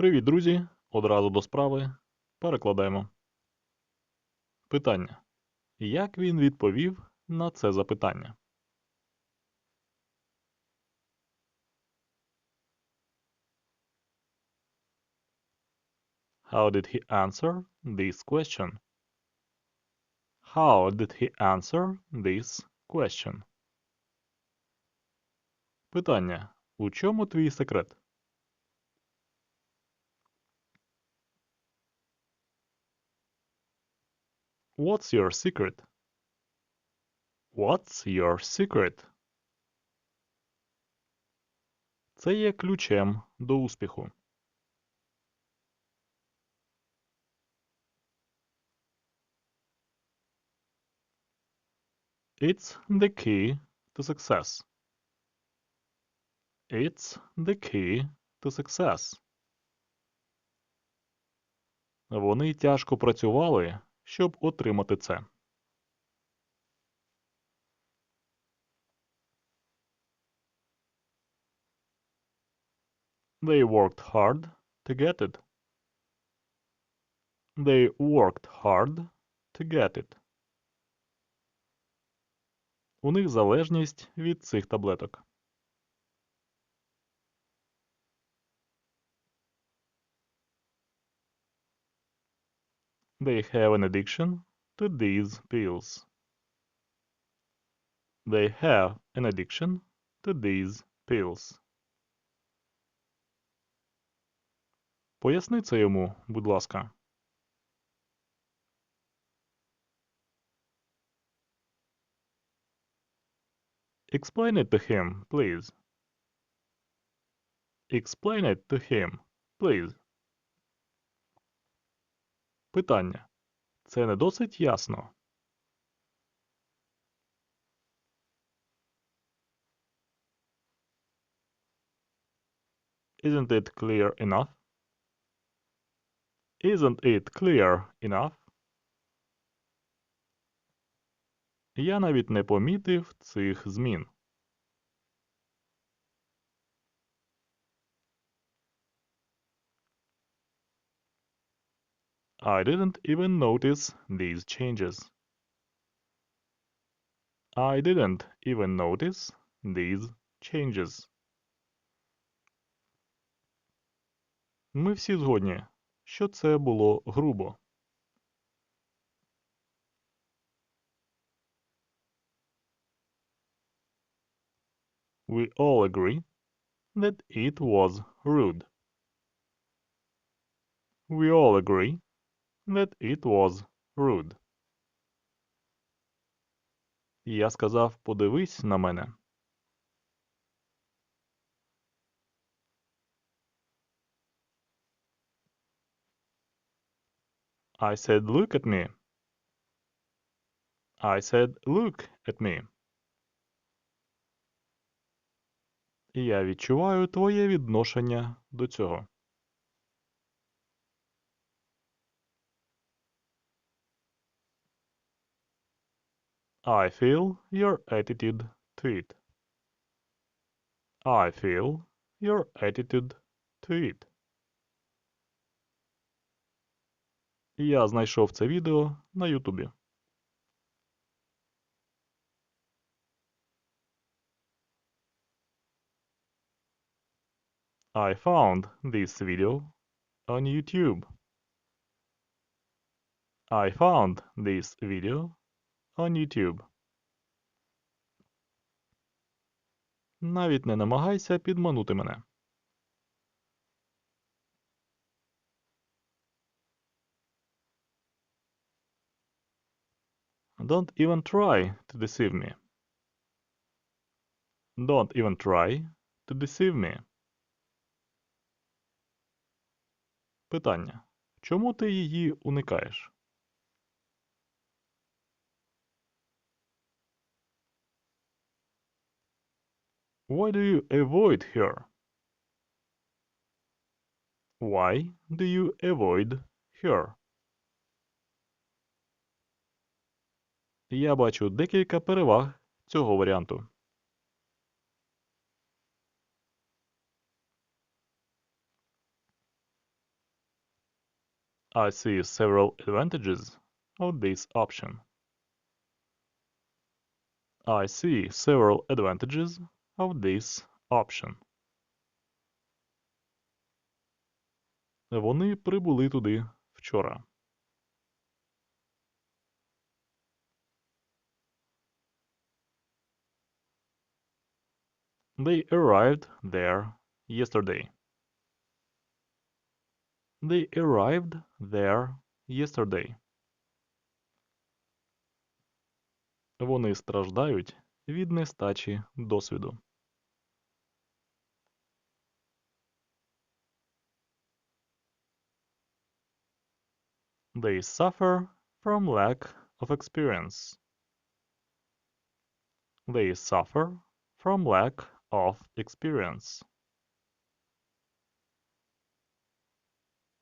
Привіт, друзі! Одразу до справи. Перекладаємо. Питання. Як він відповів на це запитання? How did he answer this question? How did he answer this question? Питання. У чому твій секрет? What's your secret? What's your secret? Це є ключем до успіху. It's the key to success. It's the key to success. Вони тяжко працювали, щоб отримати це. They worked hard to get it. They worked hard to get it. У них залежність від цих таблеток. They have an addiction to these pills. They have an addiction to these pills. Поясни це йому, будь ласка. Explain it to him, please. Explain it to him, please. Питання. Це не досить ясно. Isn't it clear enough? Isn't it clear enough? Я навіть не помітив цих змін. I didn't even notice these changes. I didn't even notice these changes. Ми всі згодні, що це було грубо. We all agree that it was rude. We all agree that it was rude. Я сказав, подивись на мене. I said, look at me. I said, look at me. Я відчуваю твоє відношення до цього. I feel your attitude to it. I feel your attitude to it. Я знайшов це відео на Ютубі. I found this video on YouTube. I found this video on YouTube. Навіть не намагайся підманути мене. Don't even try to deceive me. Don't even try to deceive me. Питання. Чому ти її уникаєш? Why do you avoid her? Why do you avoid her? Я бачу декілька переваг цього варіанту. I see several advantages of this option. I see several advantages of this option. Вони прибули туди вчора. They arrived there yesterday. They arrived there yesterday. Вони страждають від нестачі досвіду. They suffer from lack of experience. They suffer from lack of experience.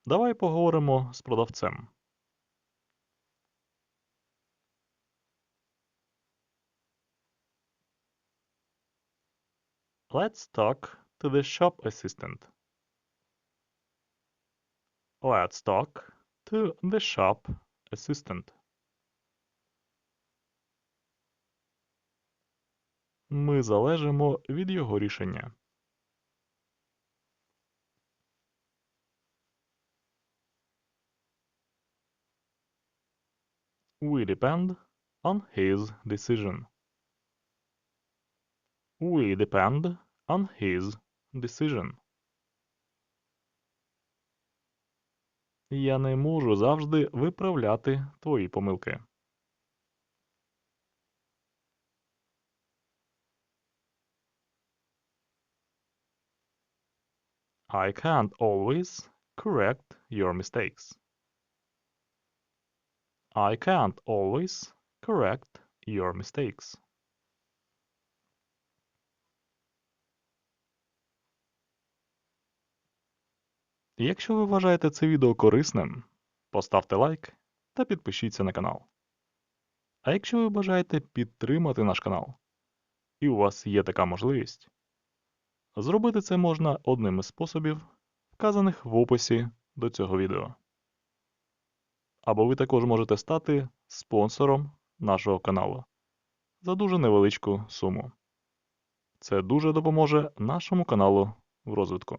Давай поговоримо з продавцем. Let's talk to the shop assistant. Let's talk to the shop assistant. Ми залежимо від його рішення. We depend on his decision. We depend on his decision. Я не можу завжди виправляти твої помилки. I can't always correct your mistakes. I can't always correct your mistakes. Якщо ви вважаєте це відео корисним, поставте лайк та підпишіться на канал. А якщо ви бажаєте підтримати наш канал, і у вас є така можливість, зробити це можна одним із способів, вказаних в описі до цього відео. Або ви також можете стати спонсором нашого каналу за дуже невеличку суму. Це дуже допоможе нашому каналу в розвитку.